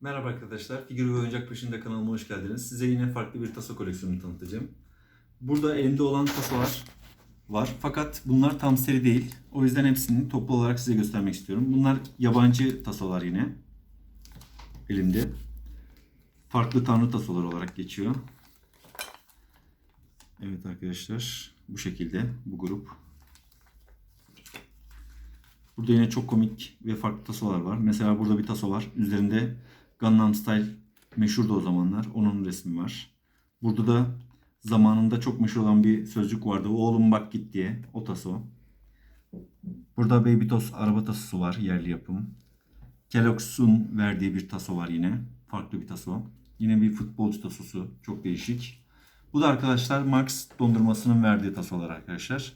Merhaba arkadaşlar, Figür ve Oyuncak Peşinde kanalıma hoş geldiniz. Size yine farklı bir taso koleksiyonunu tanıtacağım. Burada elimde olan tasolar var fakat bunlar tam seri değil. O yüzden hepsini toplu olarak size göstermek istiyorum. Bunlar yabancı tasolar yine. Elimde. Farklı tanrı tasolar olarak geçiyor. Evet arkadaşlar, bu şekilde bu grup. Burada yine çok komik ve farklı tasolar var. Mesela burada bir taso var. Üzerinde Gangnam Style meşhurdu o zamanlar. Onun resmi var. Burada da zamanında çok meşhur olan bir sözcük vardı. Oğlum bak git diye. O taso. Burada Baby Tos araba tasosu var. Yerli yapım. Kellogg's'un verdiği bir taso var yine. Farklı bir taso. Yine bir futbolcu tasosu. Çok değişik. Bu da arkadaşlar Max dondurmasının verdiği tasolar arkadaşlar.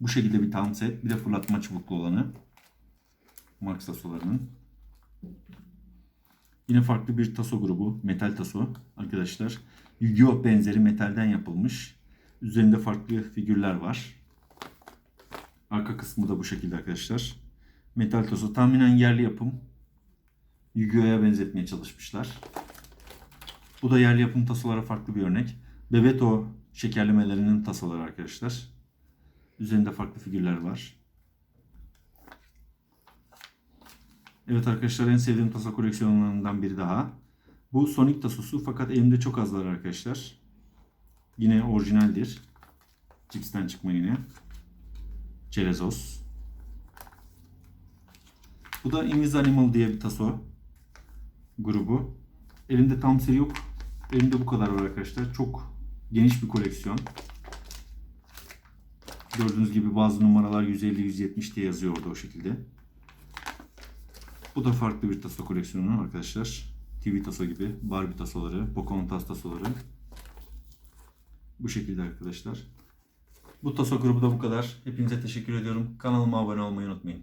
Bu şekilde bir tam set. Bir de fırlatma çubuklu olanı. Max tasolarının. Yine farklı bir taso grubu. Metal taso arkadaşlar. Yu-Gi-Oh benzeri metalden yapılmış. Üzerinde farklı figürler var. Arka kısmı da bu şekilde arkadaşlar. Metal taso tahminen yerli yapım. Yu-Gi-Oh'ya benzetmeye çalışmışlar. Bu da yerli yapım tasolara farklı bir örnek. Bebeto şekerlemelerinin tasoları arkadaşlar. Üzerinde farklı figürler var. Evet arkadaşlar en sevdiğim taso koleksiyonlarından biri daha. Bu Sonic tasosu fakat elimde çok az var arkadaşlar. Yine orijinaldir. Cipsten çıkma yine. Cerezos. Bu da Invis Animal diye bir taso grubu. Elimde tam seri yok. Elimde bu kadar var arkadaşlar. Çok geniş bir koleksiyon. Gördüğünüz gibi bazı numaralar 150-170 diye yazıyor orada o şekilde. Bu da farklı bir taso koleksiyonu arkadaşlar. TV taso gibi, Barbie tasoları, Pocahontas tasoları. Bu şekilde arkadaşlar. Bu taso grubu da bu kadar. Hepinize teşekkür ediyorum. Kanalıma abone olmayı unutmayın.